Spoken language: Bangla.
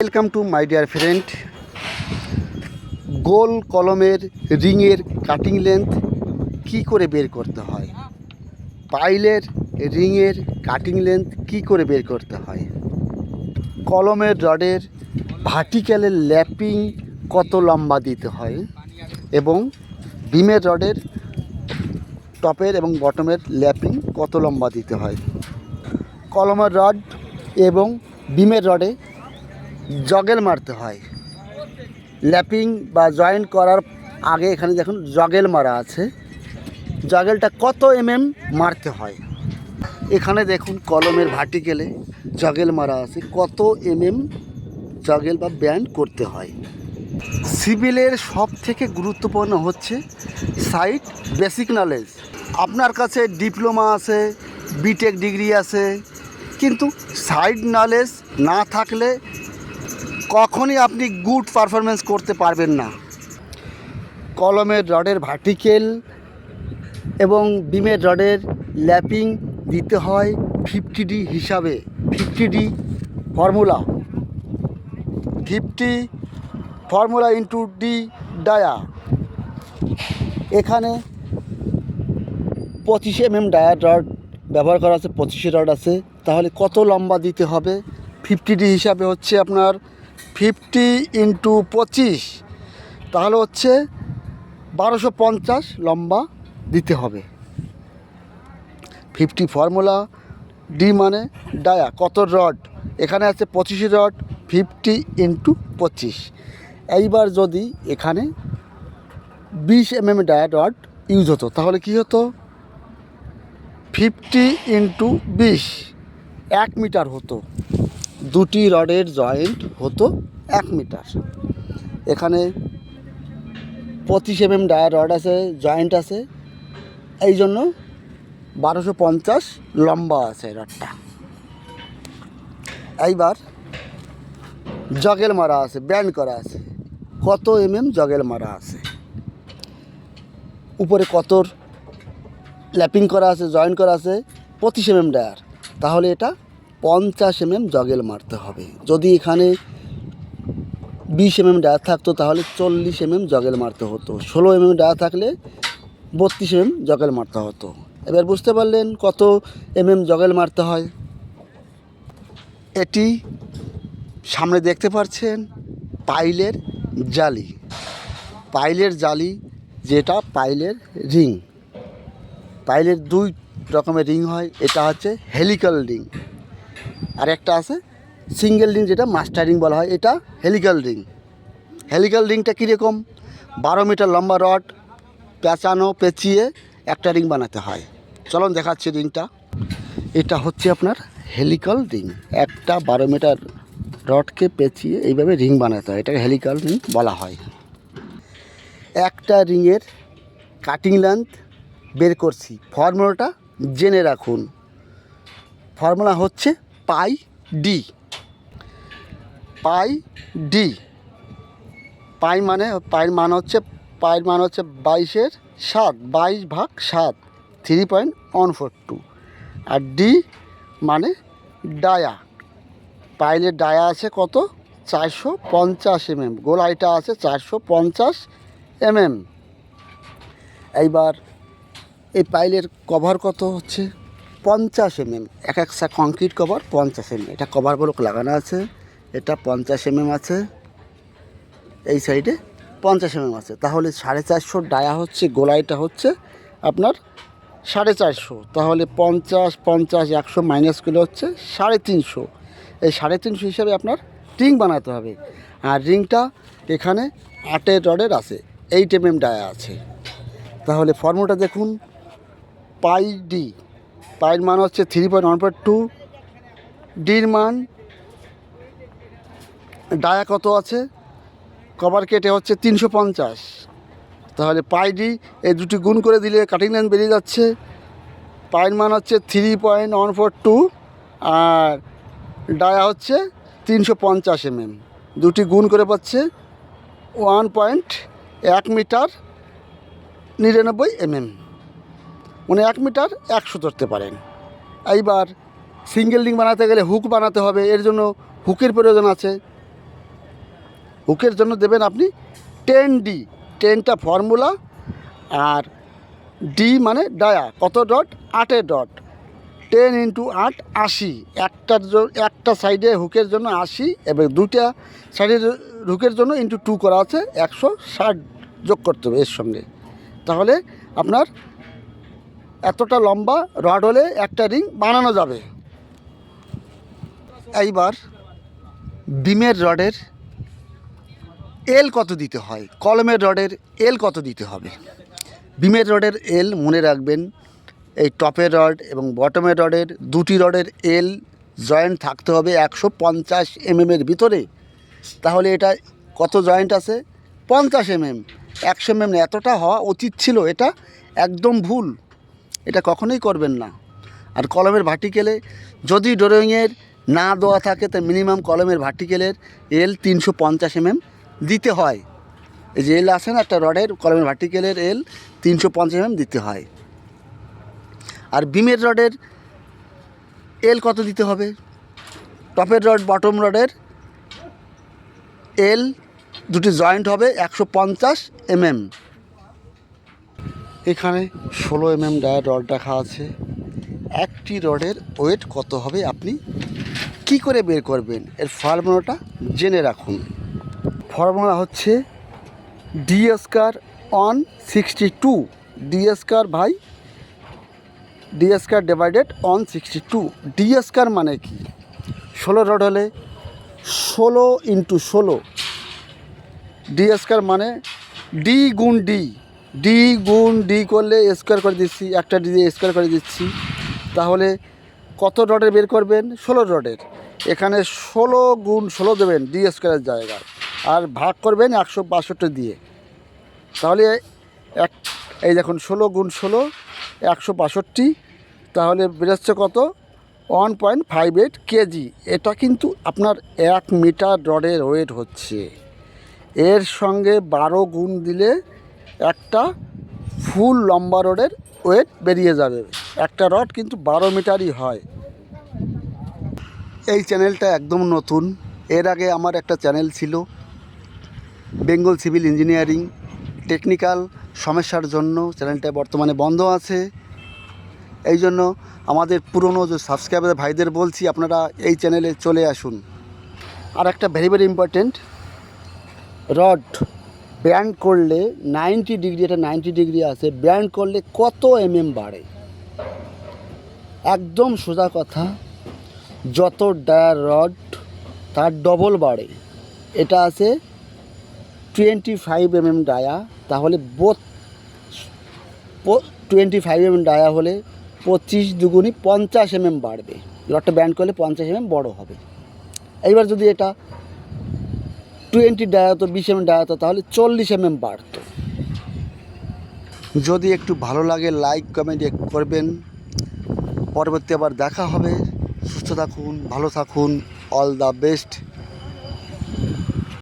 Welcome to my dear friend গোল কলমের রিংয়ের কাটিং লেন্থ কি করে বের করতে হয়? পাইলের রিংয়ের কাটিং লেন্থ কি করে বের করতে হয়? কলমের রডের ভার্টিক্যালের ল্যাপিং কত লম্বা দিতে হয়? এবং বিমের রডের টপের এবং বটমের ল্যাপিং কত লম্বা দিতে হয়? কলমের রড এবং বিমের রডে জগেল মারতে হয়। ল্যাপিং বা জয়েন্ট করার আগে এখানে দেখুন জগেল মারা আছে। জগেলটা কত এমএম মারতে হয়। এখানে দেখুন কলমের ভার্টিকেলে জগেল মারা আছে। কত এমএম জগেল বা ব্যান্ড করতে হয়। সিভিলের সব থেকে গুরুত্বপূর্ণ হচ্ছে সাইট বেসিক নলেজ। আপনার কাছে ডিপ্লোমা আছে, বিটেক ডিগ্রি আছে, কিন্তু সাইড নলেজ না থাকলে কখনই আপনি গুড পারফরমেন্স করতে পারবেন না। কলমের রডের ভার্টিকেল এবং বিমের রডের ল্যাপিং দিতে হয় ফিফটি ডি হিসাবে fifty D formula fifty formula into D dia এখানে পঁচিশ এমএম ডায়ার রড ব্যবহার করা আছে, পঁচিশে রড আছে। তাহলে কত লম্বা দিতে হবে? ফিফটি ডি হিসাবে হচ্ছে আপনার ফিফটি ইন্টু পঁচিশ, তাহলে হচ্ছে বারোশো পঞ্চাশ লম্বা দিতে হবে। ফিফটি ফর্মুলা ডি মানে ডায়া, কত রড? এখানে আছে পঁচিশে রড, ফিফটি ইন্টু পঁচিশ। এইবার যদি এখানে বিশ এমএম ডায়া রড ইউজ হতো, তাহলে কি হতো? ফিফটি ইন্টু বিশ, এক মিটার হতো। দুটি রডের জয়েন্ট হতো এক মিটার। এখানে পঁচিশ এমএম ডায়ার রড আছে, জয়েন্ট আছে। এই জন্য বারোশো পঞ্চাশ লম্বা আছে রডটা। এইবার জগেল মারা আছে, ব্যান্ড করা আছে। কত এম এম জগেল মারা আছে? উপরে কতর ল্যাপিং করা আছে, জয়েন্ট করা আছে, পঁচিশ এমএম ডায়ার। তাহলে এটা পঞ্চাশ এমএম জগেল মারতে হবে। যদি এখানে বিশ এমএম ডায়ার থাকতো, তাহলে চল্লিশ এমএম জগেল মারতে হতো। ষোলো এমএম ডায়ার থাকলে বত্রিশ এমএম জগেল মারতে হতো। এবার বুঝতে পারলেন কত এমএম জগেল মারতে হয়? এটি সামনে দেখতে পাচ্ছেন, পাইলের জালি। পাইলের জালি যেটা পাইলের রিং। পাইলের দুই রকমের রিং হয়, এটা হচ্ছে হেলিক্যাল রিং। আর একটা আছে সিঙ্গেল রিং যেটা মাস্টার রিং বলা হয়, এটা হেলিক্যাল রিং হেলিক্যাল রিংটা কীরকম? বারো মিটার লম্বা রড পেঁচানো, পেঁচিয়ে একটা রিং বানাতে হয়। চলুন দেখাচ্ছি রিংটা এটা হচ্ছে আপনার হেলিক্যাল রিং একটা বারো মিটার রডকে পেঁচিয়ে এইভাবে রিং বানাতে হয়, এটাকে হেলিক্যাল রিং বলা হয়। একটা রিংয়ের কাটিং লেন্থ বের করছি। ফর্মুলাটা জেনে রাখুন। ফর্মুলা হচ্ছে পাই ডি। পাই ডি। পাই মানে পাইয়ের মান হচ্ছে পাইয়ের মান হচ্ছে বাইশের সাত, বাইশ ভাগ সাত three point one four two আর ডি মানে ডায়া। পাইলের ডায়া আছে কত? চারশো পঞ্চাশ এম এমএম। গোলাইটা আছে চারশো পঞ্চাশ এমএম। এইবার এই পাইলের কভার কত হচ্ছে? পঞ্চাশ এমএম। এক একটা কংক্রিট কভার পঞ্চাশ এমএম। এটা কভার ব্লক লাগানো আছে, এটা পঞ্চাশ এমএম আছে, এই সাইডে পঞ্চাশ এমএম আছে। তাহলে সাড়ে চারশো ডায়া হচ্ছে, গোলাইটা হচ্ছে আপনার সাড়ে চারশো। তাহলে পঞ্চাশ পঞ্চাশ, একশো মাইনাস করলে হচ্ছে সাড়ে তিনশো। এই সাড়ে তিনশো হিসাবে আপনার রিং বানাতে হবে। আর রিংটা এখানে আটের রডের আছে এইট এমএম ডায়া আছে। তাহলে ফর্মুলাটা দেখুন পাই ডি পাইয়ের মান হচ্ছে থ্রি পয়েন্ট ওয়ান টু ডির মান, ডায়া কত আছে? কভার কেটে হচ্ছে তিনশো পঞ্চাশ। তাহলে পাই ডি, এই দুটি গুণ করে দিলে কাটিং লাইন বেরিয়ে যাচ্ছে। পায়ের মান হচ্ছে three point one four two আর ডায়া হচ্ছে তিনশো পঞ্চাশ এমএম দুটি গুণ করে পাচ্ছে ওয়ান পয়েন্ট এক মিটার নিরানব্বই এমএম মানে এক মিটার একশো ধরতে পারেন। এইবার সিঙ্গেল রিং বানাতে গেলে হুক বানাতে হবে, এর জন্য হুকের প্রয়োজন আছে। হুকের জন্য দেবেন আপনি টেন ডি টেনটা ফর্মুলা আর ডি মানে ডায়া কত ডট আটের ডট টেন ইন্টু আট, আশি। একটার একটা সাইডে হুকের জন্য আশি এবং দুটা সাইডের হুকের জন্য ইন্টু টু করা আছে, একশো ষাট যোগ করতে হবে এর সঙ্গে। তাহলে আপনার এতটা লম্বা, রড হলে একটা রিং বানানো যাবে। এইবার বিমের রডের এল কত দিতে হয়? কলমের রডের এল কত দিতে হবে? বিমের রডের এল মনে রাখবেন, এই টপের রড এবং বটমের রডের দুটি রডের এল জয়েন্ট থাকতে হবে একশো পঞ্চাশ এমএমের ভিতরে। তাহলে এটা কত জয়েন্ট আছে? পঞ্চাশ এমএম একশো এমএম এতটা হওয়া উচিত ছিল, এটা একদম ভুল। এটা কখনোই করবেন না। আর কলমের ভার্টিকেলে যদি ড্রয়িংয়ের না দেওয়া থাকে তা মিনিমাম কলমের ভার্টিকেলের এল তিনশো পঞ্চাশ এমএম দিতে হয়। এই যে এল আছে না, একটা রডের, কলমের ভার্টিকেলের এল তিনশো পঞ্চাশ এমএম দিতে হয়। আর বিমের রডের এল কত দিতে হবে? টপের রড, বটম রডের এল দুটি জয়েন্ট হবে একশো পঞ্চাশ এমএম এখানে ষোলো এম এম ডায়ের রড রাখা আছে। একটি রডের ওয়েট কত হবে আপনি কি করে বের করবেন? এর ফর্মুলাটা জেনে রাখুন। ফর্মুলা হচ্ছে D square on sixty two D square ভাই D square divided on sixty two D square মানে কি? ষোলো রড হলে ষোলো ইন্টু ষোলো। ডি স্কোয়ার মানে ডি গুণ ডি ডি গুণ ডি করলে স্কোয়ার করে দিচ্ছি, একটা ডি দিয়ে স্কোয়ার করে দিচ্ছি। তাহলে কত রডের বের করবেন? ষোলো রডের এখানে ষোলো গুণ ষোলো দেবেন ডি স্কোয়ারের জায়গায়। আর ভাগ করবেন একশো বাষট্টি দিয়ে। তাহলে এক, এই দেখুন, ষোলো গুণ ষোলো, একশো বাষট্টি। তাহলে বেরোচ্ছে কত? One point five eight KG. এটা কিন্তু আপনার এক মিটার রডের ওয়েট হচ্ছে। এর সঙ্গে বারো গুণ দিলে একটা ফুল লম্বা রডের ওয়েট বেরিয়ে যাবে। একটা রড কিন্তু বারো মিটারই হয়। এই চ্যানেলটা একদম নতুন। এর আগে আমার একটা চ্যানেল ছিল, বেঙ্গল সিভিল ইঞ্জিনিয়ারিং, টেকনিক্যাল সমস্যার জন্য। চ্যানেলটা বর্তমানে বন্ধ আছে। এই জন্য আমাদের পুরনো যে সাবস্ক্রাইবার ভাইদের বলছি, আপনারা এই চ্যানেলে চলে আসুন। আর একটা very very important rod. Bend করলে নাইনটি ডিগ্রি, এটা নাইনটি ডিগ্রি আছে, ব্যান্ড করলে কত এমএম বাড়ে? একদম সোজা কথা, যত ডায়ার রড, তার ডবল বাড়ে। এটা আছে টোয়েন্টি ফাইভ এমএম ডায়া, তাহলে both twenty five MM dia হলে পঁচিশ দুগুনি পঞ্চাশ এমএম বাড়বে। রডটা ব্যান্ড করলে পঞ্চাশ এমএম বড় হবে। এইবার যদি এটা টোয়েন্টি দাঁড়াতো বিশ এমএম দাঁড়াতো তাহলে চল্লিশ এমএম বাড়তো। যদি একটু ভালো লাগে লাইক কমেন্ট করবেন। পরবর্তী আবার দেখা হবে। সুস্থ থাকুন, ভালো থাকুন। All the best